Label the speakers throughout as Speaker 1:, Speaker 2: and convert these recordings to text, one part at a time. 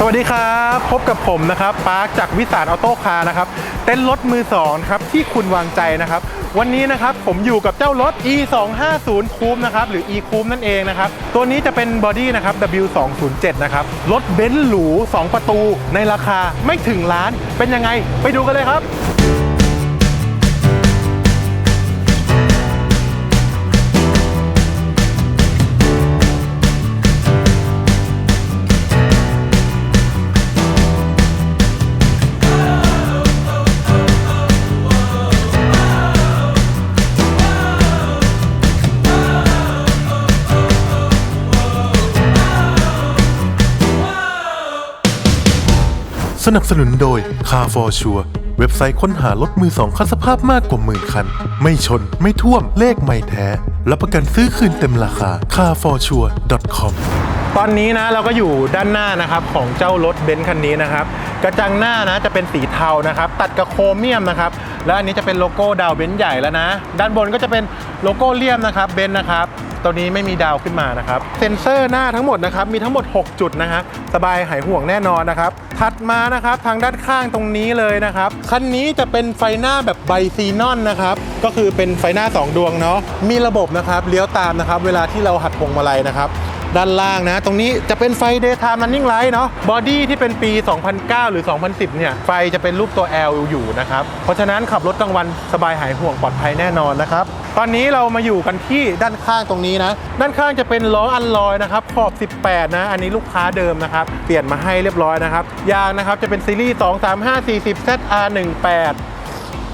Speaker 1: สวัสดีครับ พบกับผมนะครับปาร์คจากวิสานออโต้คาร์นะครับ เต้นรถมือสองครับที่คุณวางใจนะครับ วันนี้นะครับผมอยู่กับเจ้ารถ e 2 5 0 Coupe นะครับหรือ e Coupe นั่นเองนะครับ ตัวนี้จะเป็นบอดี้นะครับ w 2 0 7นะครับ รถเบนซ์หรู 2 ประตูในราคาไม่ถึงล้านเป็นยังไง ไปดูกันเลยครับ
Speaker 2: สนับสนุนโดย Car for Sure เว็บไซต์ค้นหารถมือสองคันสภาพมากกว่าหมื่นคัน ไม่ชนไม่ท่วมเลขไม่แท้รับประกันซื้อคืนเต็มราคา carforsure.com
Speaker 1: ตอนนี้นะเราก็อยู่ด้านหน้านะครับของเจ้ารถเบนซ์คันนี้นะครับกระจังหน้านะจะเป็นสีเทานะครับ ตัดกับโครเมียมนะครับ แล้วอันนี้จะเป็นโลโก้ดาวเบนซ์ใหญ่แล้วนะ ด้านบนก็จะเป็นโลโก้เลี่ยมนะครับเบนซ์นะครับตัวนี้ไม่มีดาวขึ้นมานะครับ เซ็นเซอร์หน้าทั้งหมดนะครับ มีทั้งหมด 6 จุดนะฮะ สบายหายห่วงแน่นอนนะครับ ถัดมานะครับ ทางด้านข้างตรงนี้เลยนะครับ คันนี้จะเป็นไฟหน้าแบบไบซีนอนนะครับ ก็คือเป็นไฟหน้า 2 ดวงเนาะ มีระบบนะครับ เลี้ยวตามนะครับ เวลาที่เราหัดพวงมาลัยนะครับ ด้านล่างนะ ตรงนี้จะเป็นไฟ daytime running light เนาะบอดี้ที่เป็นปี 2009 หรือ 2010 เนี่ย ไฟจะเป็นรูปตัว L อยู่นะครับ เพราะฉะนั้นขับรถกลางวันสบายหายห่วงปลอดภัยแน่นอนนะครับ ตอนนี้เรามาอยู่กันที่ด้านข้างตรงนี้นะ ด้านข้างจะเป็นล้ออัลลอยนะครับขอบ 18 นะ อันนี้ลูกค้าเดิมนะครับ เปลี่ยนมาให้เรียบร้อยนะครับ ยางนะครับจะเป็นซีรีส์ 235 40 ZR18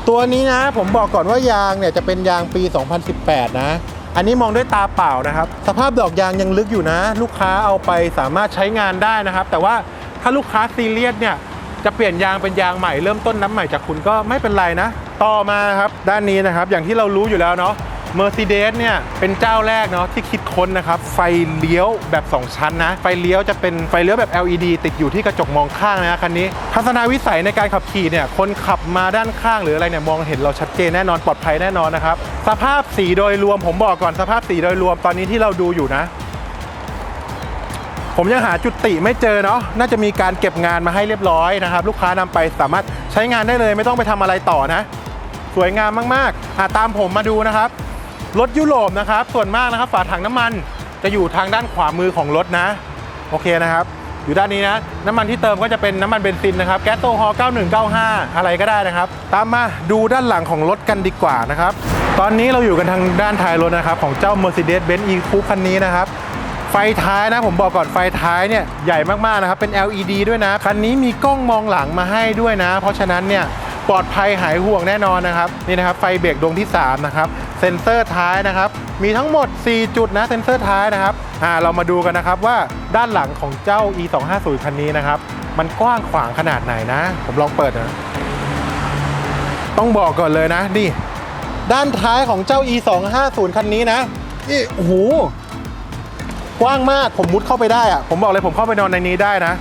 Speaker 1: ตัวนี้นะผมบอกก่อนว่ายางเนี่ยจะเป็นยางปี 2018 นะ อันนี้มองด้วยตาเปล่านะครับ สภาพดอกยางยังลึกอยู่นะ ลูกค้าเอาไปสามารถใช้งานได้นะครับ แต่ว่าถ้าลูกค้าซีเรียสเนี่ยจะเปลี่ยนยางเป็นยางใหม่เริ่มต้นน้ำใหม่จากคุณก็ไม่เป็นไรนะ ต่อมาครับด้านนี้นะครับ อย่างที่เรารู้อยู่แล้วเนาะ Mercedes เนี่ยเป็นเจ้าแรกเนาะที่คิดค้นนะครับ ไฟเลี้ยวแบบ 2 ชั้นนะ ไฟเลี้ยวจะเป็นไฟเลี้ยวแบบ LED ติดอยู่ที่กระจกมองข้างนะคันนี้ ทัศนวิสัยในการขับขี่เนี่ยคนขับมาด้านข้างหรืออะไรเนี่ยมองเห็นเราชัดเจนแน่นอนปลอดภัยแน่นอนนะครับ สภาพสีโดยรวมผมบอกก่อนสภาพสีโดยรวมตอนนี้ที่เราดูอยู่นะผมยังหาจุดติไม่เจอเนาะ น่าจะมีการเก็บงานมาให้เรียบร้อยนะครับ ลูกค้านำไปสามารถใช้งานได้เลยไม่ต้องไปทำอะไรต่อนะ สวยงามมากๆอะตามผมมาดูนะครับ รถยุโรปนะครับ ส่วนมากนะครับ ฝาถังน้ำมันจะอยู่ทางด้านขวามือของรถนะ โอเคนะครับ อยู่ด้านนี้นะ น้ำมันที่เติมก็จะเป็นน้ำมันเบนซินนะครับ แก๊สโซฮอล์9195 อะไรก็ได้นะครับ ตามมาดูด้านหลังของรถกันดีกว่านะครับ ตอนนี้เราอยู่กันทางด้านท้ายรถนะครับ ของเจ้า Mercedes-Benz E-Coupe คันนี้นะครับไฟท้ายนะผมบอกก่อนไฟท้ายเนี่ยใหญ่มากๆนะครับเป็น LED ด้วยนะ คันนี้มีกล้องมองหลังมาให้ด้วยนะ เพราะฉะนั้นเนี่ย ปลอดภัยหายห่วงแน่นอนนะครับนี่นะครับไฟเบรกดวงที่3นะครับเซ็นเซอร์ท้ายนะครับมีทั้งหมด 4 จุดนะเซ็นเซอร์ท้ายนะครับอ่าเรามาดูกันนะครับว่าด้านหลังของเจ้า e 2 5 0คันนี้นะครับมันกว้างขวางขนาดไหนนะ ผมลองเปิดนะต้องบอกก่อนเลยนะนี่ด้านท้ายของเจ้า e 2 5 0คันนี้นะนี่โอ้โหกว้างมากผมมุดเข้าไปได้อะผมบอกเลยผมเข้าไปนอนในนี้ได้นะ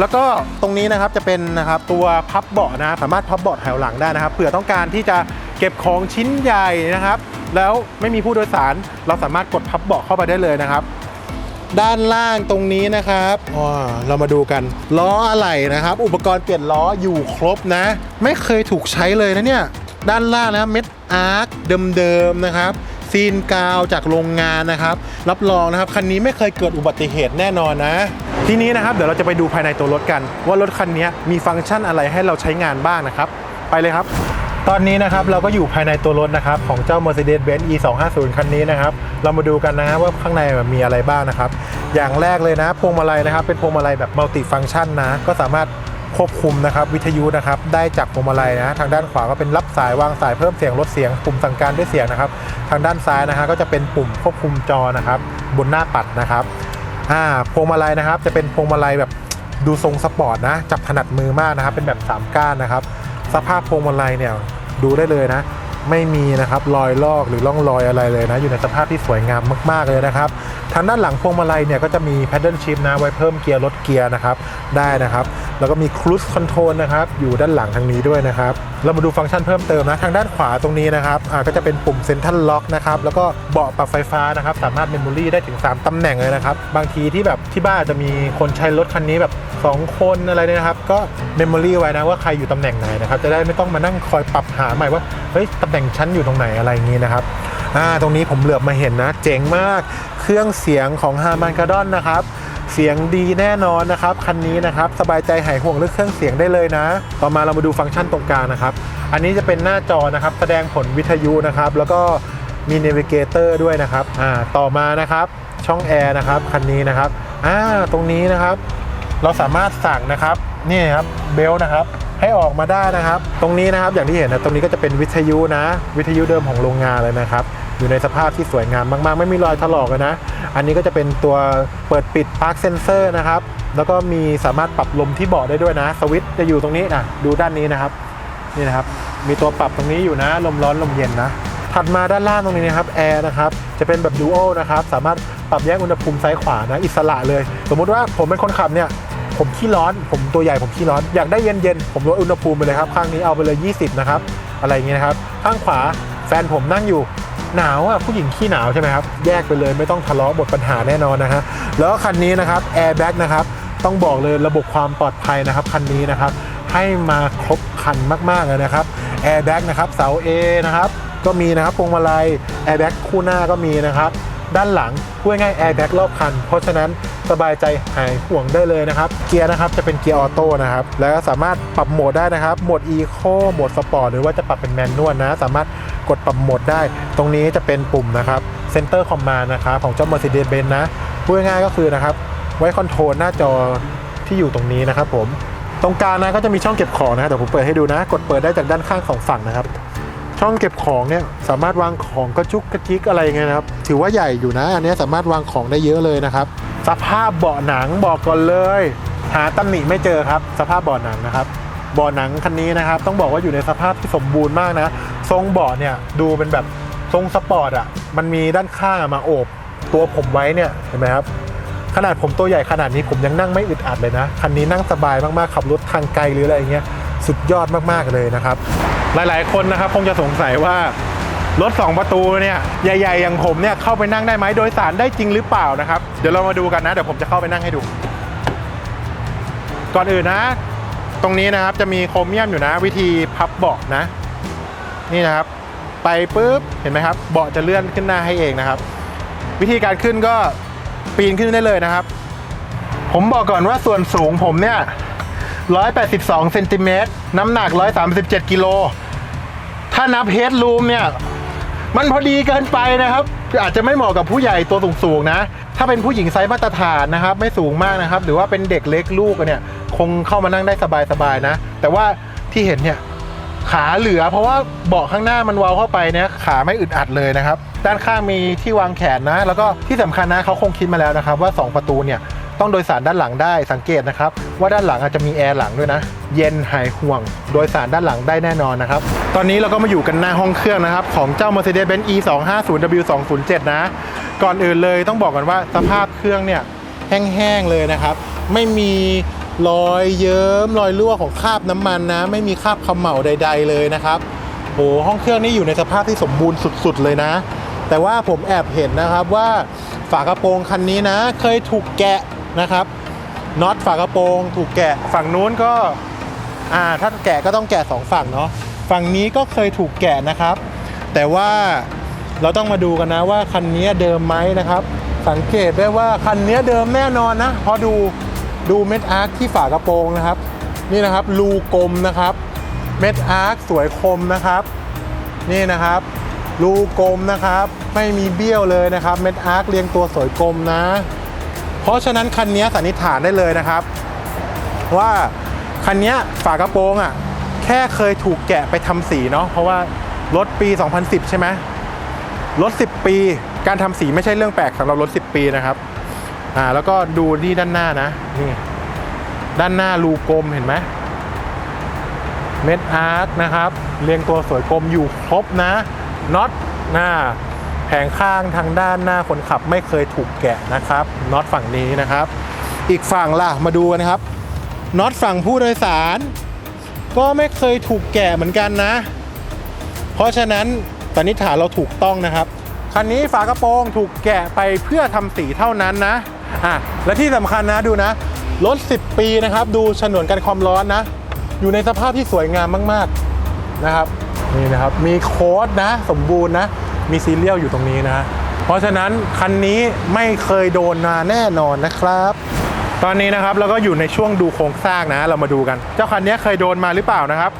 Speaker 1: แล้วก็ตรงนี้นะครับจะเป็นนะครับตัวพับเบาะนะสามารถพับเบาะแถวหลังได้นะครับเผื่อต้องการที่จะเก็บของชิ้นใหญ่นะครับ แล้วไม่มีผู้โดยสาร เราสามารถกดพับเบาะเข้าไปได้เลยนะครับ ด้านล่างตรงนี้นะครับอ๋อเรามาดูกันล้ออะไหล่นะครับ อุปกรณ์เปลี่ยนล้ออยู่ครบนะ ไม่เคยถูกใช้เลยนะเนี่ยด้านล่างนะเม็ดอาร์คเดิมๆนะครับซีนกาวจากโรงงานนะครับ รับรองนะครับคันนี้ไม่เคยเกิดอุบัติเหตุแน่นอนนะ ทีนี้นะครับเดี๋ยวเราจะไปดูภายในตัวรถกัน ว่ารถคันนี้มีฟังก์ชันอะไรให้เราใช้งานบ้างนะครับ ไปเลยครับ ตอนนี้นะครับเราก็อยู่ภายในตัวรถนะครับของเจ้า Mercedes-Benz E250 คันนี้นะครับ เรามาดูกันนะครับว่าข้างในมีอะไรบ้างนะครับ อย่างแรกเลยนะพวงมาลัยนะครับ เป็นพวงมาลัยแบบมัลติฟังก์ชันนะ ก็สามารถควบคุมนะครับวิทยุนะครับได้จากพวงมาลัยนะทางด้านขวาก็เป็นรับสายวางสายเพิ่มเสียงลดเสียงปุ่มสั่งการด้วยเสียงนะครับ ทางด้านซ้ายนะฮะก็จะเป็นปุ่มควบคุมจอนะครับบนหน้าปัดนะครับ อ่าพวงมาลัยนะครับ จะเป็นพวงมาลัยแบบดูทรงสปอร์ตนะ จับถนัดมือมากนะครับ เป็นแบบสามก้านนะครับ สภาพพวงมาลัยเนี่ยดูได้เลยนะ ไม่มีนะครับรอยลอกหรือร่องรอยอะไรเลยนะ อยู่ในสภาพที่สวยงามมาก ๆเลยนะครับ ทางด้านหลังพวงมาลัยเนี่ยก็จะมี paddle shift นะไว้เพิ่มเกียร์ลดเกียร์นะครับได้นะครับแล้วก็มี cruise control นะครับอยู่ด้านหลังทางนี้ด้วยนะครับเรามาดูฟังก์ชันเพิ่มเติมนะทางด้านขวาตรงนี้นะครับอ่าก็จะเป็นปุ่ม central lock นะครับแล้วก็เบาะปรับไฟฟ้านะครับสามารถ memory ได้ถึง 3 ตำแหน่งเลยนะครับบางทีที่แบบที่บ้านจะมีคนใช้รถคันนี้แบบ 2 คนอะไรเนี่ยนะครับ ก็ memory ไว้นะว่าใครอยู่ตำแหน่งไหนนะครับจะได้ไม่ต้องมานั่งคอยปรับหาใหม่ว่าเฮ้ยตำแหน่งชั้นอยู่ตรงไหนอะไรอย่างนี้นะครับอ่าตรงนี้ผมเหลือบมาเห็นนะ เจ๋งมากเครื่องเสียงของฮามันกาดอนนะครับ เสียงดีแน่นอนนะครับคันนี้นะครับสบายใจหายห่วงเรื่องเครื่องเสียงได้เลยนะ ต่อมาเรามาดูฟังก์ชันตรงกลางนะครับ อันนี้จะเป็นหน้าจอนะครับ แสดงผลวิทยุนะครับ แล้วก็มีเนวิเกเตอร์ด้วยนะครับอ่าต่อมานะครับช่องแอร์นะครับคันนี้นะครับอ่าตรงนี้นะครับ เราสามารถสั่งนะครับนี่ครับเบลนะครับให้ออกมาได้นะครับ ตรงนี้นะครับอย่างที่เห็นนะตรงนี้ก็จะเป็นวิทยุนะ วิทยุเดิมของโรงงานเลยนะครับ อยู่ในสภาพที่สวยงามมากๆ ไม่มีรอยถลอกเลยนะ อันนี้ก็จะเป็นตัวเปิดปิดปาร์คเซนเซอร์นะครับ แล้วก็มีสามารถปรับลมที่เบาะได้ด้วยนะ สวิตช์จะอยู่ตรงนี้นะดูด้านนี้นะครับ นี่นะครับ มีตัวปรับตรงนี้อยู่นะ ลมร้อนลมเย็นนะ ถัดมาด้านล่างตรงนี้นะครับแอร์นะครับ จะเป็นแบบดูโอนะครับ สามารถปรับแยกอุณหภูมิซ้ายขวานะ อิสระเลย สมมุติว่าผมเป็นคนขับเนี่ยผมขี้ร้อน ผมตัวใหญ่ผมขี้ร้อน อยากได้เย็นๆ ผมลดอุณหภูมิไปเลยครับ ข้างนี้เอาไปเลย 20 นะครับ อะไรอย่างเงี้ยนะครับ ข้างขวาแฟนผมนั่งอยู่ หนาวอะผู้หญิงขี้หนาวใช่ไหมครับแยกไปเลยไม่ต้องทะเลาะบทปัญหาแน่นอนนะฮะแล้วก็คันนี้นะครับแอร์แบ็กนะครับต้องบอกเลยระบบความปลอดภัยนะครับคันนี้นะครับให้มาครบคันมากๆเลยนะครับแอร์แบ็กนะครับเสา A นะครับก็มีนะครับพวงมาลัยแอร์แบ็กคู่หน้าก็มีนะครับด้านหลังพูดง่ายแอร์แบ็กรอบคัน เพราะฉะนั้นสบายใจหายห่วงได้เลยนะครับ เกียร์นะครับจะเป็นเกียร์ออโต้นะครับแล้วก็สามารถปรับโหมดได้นะครับโหมดอีโคโหมดสปอร์ตหรือว่าจะปรับเป็นแมนนวลนะ สามารถ กดปรับโหมดได้ ตรงนี้จะเป็นปุ่มนะครับเซนเตอร์คอมมาน์นะครับของเจ้า Mercedes-Benz นะพูดง่ายๆก็คือนะครับไว้คอนโทรลหน้าจอที่อยู่ตรงนี้นะครับผมตรงกลางนะก็จะมีช่องเก็บของนะครับเดี๋ยวผมเปิดให้ดูนะ กดเปิดได้จากด้านข้างสองฝั่งนะครับ ช่องเก็บของเนี่ยสามารถวางของกระจุกกระจิกอะไรเงี้ยนะครับ ถือว่าใหญ่อยู่นะ อันนี้สามารถวางของได้เยอะเลยนะครับ สภาพเบาะหนังบอกก่อนเลย หาตำหนิไม่เจอครับ สภาพเบาะหนังนะครับเบาะหนังคันนี้นะครับ ต้องบอกว่าอยู่ในสภาพที่สมบูรณ์มากนะ ทรงเบาะเนี่ยดูเป็นแบบทรงสปอร์ตอะมันมีด้านข้างมาโอบตัวผมไว้เนี่ยเห็นไหมครับขนาดผมตัวใหญ่ขนาดนี้ผมยังนั่งไม่อึดอัดเลยนะคันนี้นั่งสบายมากๆขับรถทางไกลหรืออะไรเงี้ยสุดยอดมากๆเลยนะครับ หลายๆ คนนะครับคงจะสงสัยว่ารถ 2 ประตูเนี่ยใหญ่ๆอย่างผมเนี่ยเข้าไปนั่งได้ไหมโดยสารได้จริงหรือเปล่านะครับ เดี๋ยวเรามาดูกันนะ เดี๋ยวผมจะเข้าไปนั่งให้ดู ก่อนอื่นนะ ตรงนี้นะครับจะมีโครเมียมอยู่นะ วิธีพับเบาะนะ นี่นะครับ ไปปุ๊บเห็นไหมครับเบาะจะเลื่อนขึ้นหน้าให้เองนะครับ วิธีการขึ้นก็ปีนขึ้นได้เลยนะครับ ผมบอกก่อนว่าส่วนสูงผมเนี่ย 182เซนติเมตรน้ำหนัก 137กิโลถ้านับเฮดรูมเนี่ยมันพอดีเกินไปนะครับ อาจจะไม่เหมาะกับผู้ใหญ่ตัวสูงๆนะ ถ้าเป็นผู้หญิงไซส์มาตรฐานนะครับ ไม่สูงมากนะครับ หรือว่าเป็นเด็กเล็กลูกเนี่ย คงเข้ามานั่งได้สบายๆนะ แต่ว่าที่เห็นเนี่ย ขาเหลือ เพราะว่าเบาะข้างหน้ามันเวาเข้าไปเนี่ยขาไม่อึดอัดเลยนะครับ ด้านข้างมีที่วางแขนนะ แล้วก็ที่สำคัญนะเขาคงคิดมาแล้วนะครับ ว่า 2 ประตูเนี่ยต้องโดยสารด้านหลังได้สังเกตนะครับ ว่าด้านหลังอาจจะมีแอร์หลังด้วยนะ เย็นหายห่วง โดยสารด้านหลังได้แน่นอนนะครับ ตอนนี้เราก็มาอยู่กันหน้าห้องเครื่องนะครับ ของเจ้า Mercedes-Benz E250W207 นะ ก่อนอื่นเลยต้องบอกกันว่าสภาพเครื่องเนี่ยแห้งๆเลยนะครับ ไม่มี รอยเยิ้มรอยรั่วของคราบน้ำมันนะ ไม่มีคราบเขม่าใด ๆ เลยนะครับโหห้องเครื่องนี่อยู่ในสภาพที่สมบูรณ์สุด ๆ เลยนะ แต่ว่าผมแอบเห็นนะครับว่าฝากระโปรงคันนี้นะ เคยถูกแกะนะครับน็อตฝากระโปรงถูกแกะฝั่งนู้นก็อ่าถ้าแกะก็ต้องแกะสองฝั่งเนาะฝั่งนี้ก็เคยถูกแกะนะครับ แต่ว่าเราต้องมาดูกันนะว่าคันนี้เดิมไหมนะครับ สังเกตได้ว่าคันนี้เดิมแน่นอนนะเพอดู ดูเม็ดอาร์คที่ฝากระโปรงนะครับ นี่นะครับรูกลมนะครับ เม็ดอาร์คสวยคมนะครับ นี่นะครับรูกลมนะครับ ไม่มีเบี้ยวเลยนะครับเม็ดอาร์คเรียงตัวสวยกลมนะ เพราะฉะนั้นคันนี้สันนิษฐานได้เลยนะครับ ว่าคันนี้ฝากระโปรงอะแค่เคยถูกแกะไปทำสีเนาะเพราะว่ารถปี 2010 ใช่ไหมรถ 10 ปี การทำสีไม่ใช่เรื่องแปลกสำหรับรถ 10 ปีนะครับ อ่าแล้วก็ดูที่ด้านหน้านะนี่ด้านหน้ารูกลมเห็นไหมเม็ดอาร์คนะครับ เรียงตัวสวยกลมอยู่ครบนะน็อตหน้าแผงข้างทางด้านหน้าคนขับไม่เคยถูกแกะนะครับน็อตฝั่งนี้นะครับ อีกฝั่งล่ะมาดูกันะครับน็อตฝั่งผู้โดยสาร ก็ไม่เคยถูกแกะเหมือนกันนะ เพราะฉะนั้นสันนิษฐานเราถูกต้องนะครับคันนี้ฝากระโปรงถูกแกะไปเพื่อทำสีเท่านั้นนะ อะและที่สำคัญนะดูนะ รถ 10 ปีนะครับ ดูฉนวนกันความร้อนนะ อยู่ในสภาพที่สวยงามมากๆนะครับนี่นะครับมีโค้ดนะ สมบูรณ์นะ มีซีเรียลอยู่ตรงนี้นะ เพราะฉะนั้นคันนี้ไม่เคยโดนมาแน่นอนนะครับ ตอนนี้นะครับเราก็อยู่ในช่วงดูโครงสร้างนะ เรามาดูกัน เจ้าคันนี้เคยโดนมาหรือเปล่านะครับ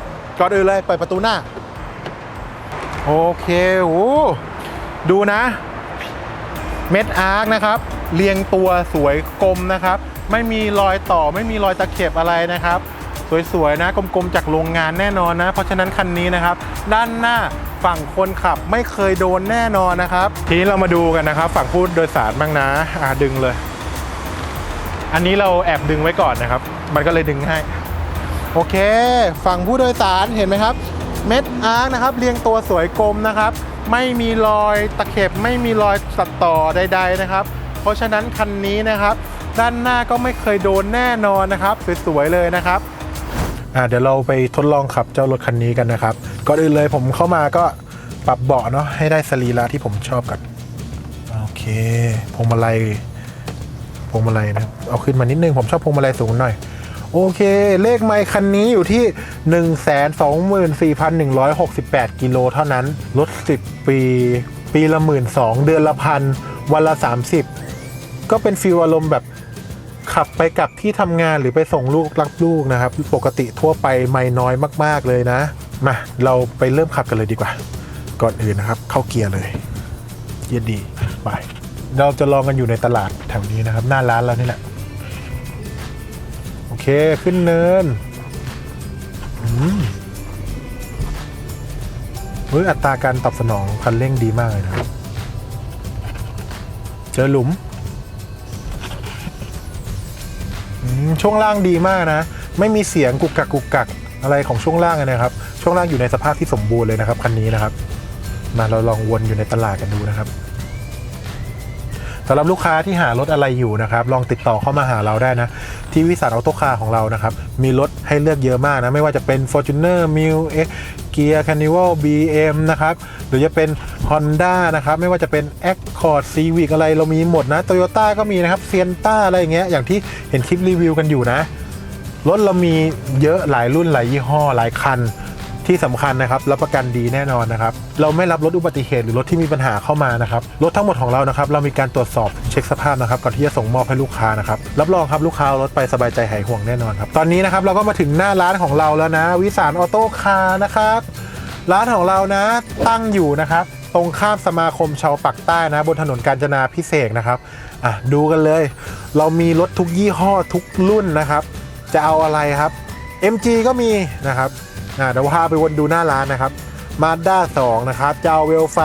Speaker 1: ก่อนอื่นเลยเปิดประตูหน้า โอเคโอ้ดูนะ เม็ดอาร์คนะครับ เรียงตัวสวยกลมนะครับ ไม่มีรอยต่อไม่มีรอยตะเข็บอะไรนะครับ สวยๆนะกลมๆจากโรงงานแน่นอนนะ เพราะฉะนั้นคันนี้นะครับ ด้านหน้าฝั่งคนขับไม่เคยโดนแน่นอนนะครับ ทีนี้เรามาดูกันนะครับ ฝั่งผู้โดยสารบ้างนะอ่าดึงเลย อันนี้เราแอบดึงไว้ก่อนนะครับ มันก็เลยดึงง่ายโอเค ฝั่งผู้โดยสารเห็นไหมครับ เม็ดอาร์นะครับ เรียงตัวสวยกลมนะครับ ไม่มีรอยตะเข็บไม่มีรอยสัดต่อใด ๆนะครับ เพราะฉะนั้นคันนี้นะครับ ด้านหน้าก็ไม่เคยโดนแน่นอนนะครับสวยๆเลยนะครับอ่าเดี๋ยวเราไปทดลองขับเจ้ารถคันนี้กันนะครับก่อนอื่นเลยผมเข้ามาก็ปรับเบาะเนาะให้ได้สรีระที่ผมชอบกันโอเคพวงมาลัยพวงมาลัยนะเอาขึ้นมานิดนึงผมชอบพวงมาลัยสูงหน่อยโอเค เลขไมค์คันนี้อยู่ที่ 124,168 กิโลเท่านั้นรถ10 ปี ปีละ1 2 0 0เดือนละพัน วันละ 30 ก็เป็นฟีลอารมณ์แบบขับไปกลับที่ทำงานหรือไปส่งลูกรับลูกนะครับ ปกติทั่วไปไม่น้อยมาก ๆเลยนะ มาเราไปเริ่มขับกันเลยดีกว่า ก่อนอื่นนะครับ เข้าเกียร์เลยเกียร์ดีไปเราจะลองกันอยู่ในตลาดแถวนี้นะครับ หน้าร้านเรานี่แหละโอเคขึ้นเนินอืมเฮ้ยอัตราการตอบสนองคันเร่งดีมากเลยนะครับ เจอหลุม ช่วงล่างดีมากนะ ไม่มีเสียงกุกกักกุกกักอะไรของช่วงล่างนะครับ ช่วงล่างอยู่ในสภาพที่สมบูรณ์เลยนะครับคันนี้นะครับ มาเราลองวนอยู่ในตลาดกันดูนะครับสำหรับลูกค้าที่หารถอะไรอยู่นะครับ ลองติดต่อเข้ามาหาเราได้นะ ที่วิสันออโต้คาร์ของเรานะครับ มีรถให้เลือกเยอะมากนะ ไม่ว่าจะเป็น Fortuner m i l X Gear Carnival BM นะครับ หรือจะเป็น Honda นะครับ ไม่ว่าจะเป็น Accord Civic อะไรเรามีหมดนะ Toyota ก็มีนะครับเซนต้าอะไรอย่างเงี้ยอย่างที่เห็นคลิปรีวิวกันอยู่นะรถเรามีเยอะหลายรุ่นหลายยี่ห้อหลายคัน ที่สำคัญนะครับรับประกันดีแน่นอนนะครับ เราไม่รับรถอุบัติเหตุหรือรถที่มีปัญหาเข้ามานะครับ รถทั้งหมดของเรานะครับ เรามีการตรวจสอบเช็คสภาพนะครับก่อนที่จะส่งมอบให้ลูกค้านะครับ รับรองครับลูกค้ารถไปสบายใจหายห่วงแน่นอนครับ ตอนนี้นะครับเราก็มาถึงหน้าร้านของเราแล้วนะ วิสานออโต้คาร์นะครับ ร้านของเรานะ ตั้งอยู่นะครับตรงข้ามสมาคมชาวปักใต้นะ บนถนนกาญจนาพิเศษนะครับอะดูกันเลย เรามีรถทุกยี่ห้อทุกรุ่นนะครับ จะเอาอะไรครับ MG ก็มีนะครับ อ่าเดี๋ยวพาไปวนดูหน้าร้านนะครับมาด้า2นะครับเจ้าเวลไฟ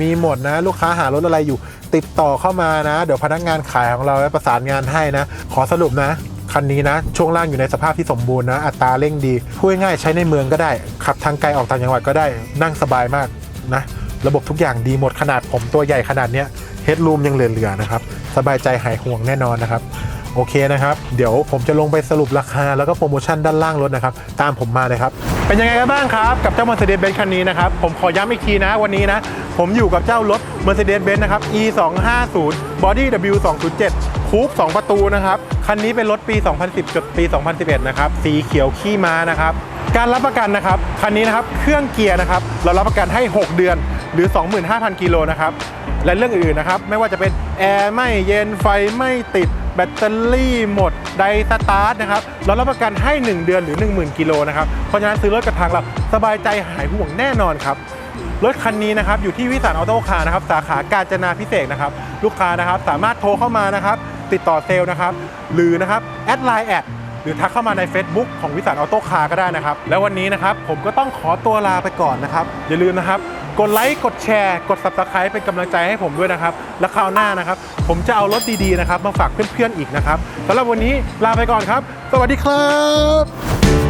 Speaker 1: มีหมดนะ ลูกค้าหารถอะไรอยู่ ติดต่อเข้ามานะ เดี๋ยวพนักงานขายของเราประสานงานให้นะ ขอสรุปนะ คันนี้นะ ช่วงล่างอยู่ในสภาพที่สมบูรณ์นะ อัตราเร่งดีพูดง่ายใช้ในเมืองก็ได้ ขับทางไกลออกต่างจังหวัดก็ได้นั่งสบายมากนะ ระบบทุกอย่างดีหมดขนาดผมตัวใหญ่ขนาดเนี้ยเฮดรูมยังเหลือๆนะครับสบายใจหายห่วงแน่นอนนะครับโอเคนะครับ เดี๋ยวผมจะลงไปสรุปราคาแล้วก็โปรโมชั่นด้านล่างรถนะครับ ตามผมมาเลยครับ เป็นยังไงกันบ้างครับ กับเจ้า Mercedes-Benz คันนี้นะครับ ผมขอย้ำอีกทีนะวันนี้นะ ผมอยู่กับเจ้ารถ Mercedes-Benz นะครับ E 2 5 0 Body W 2 0 7 คูป2ประตูนะครับ คันนี้เป็นรถปี 2010จดปี 2011 นะครับ สีเขียวขี้ม้านะครับ การรับประกันนะครับ คันนี้นะครับ เครื่องเกียร์นะครับ เรารับประกันให้ 6 เดือนหรือ 25,000 กิโลนะครับ และเรื่องอื่นๆนะครับ ไม่ว่าจะเป็นแอร์ไม่เย็นไฟไม่ติด บตเตอรี่หมดไดสตาร์ทนะครับเรารับประกันให้ 1 เดือนหรือ 10,000 กิโลนะครับ เพราะฉะนั้นซื้อรถกับทางเราสบายใจหายห่วงแน่นอนครับ รถคันนี้นะครับอยู่ที่วิสานออโต้คาร์นะครับสาขากาญจนาพิเศษนะครับ ลูกค้านะครับสามารถโทรเข้ามานะครับ ติดต่อเซลล์นะครับ หรือนะครับแอดไลน์แอดหรือทักเข้ามาใน Facebook ของวิสานออโต้คาร์ก็ได้นะครับ แล้ววันนี้นะครับผมก็ต้องขอตัวลาไปก่อนนะครับอย่าลืมนะครับ กดไลค์กดแชร์กด Subscribe เป็นกำลังใจให้ผมด้วยนะครับ และคราวหน้านะครับ ผมจะเอารถดีๆนะครับ มาฝากเพื่อนๆอีกนะครับสำหรับวันนี้ลาไปก่อนครับ สวัสดีครับ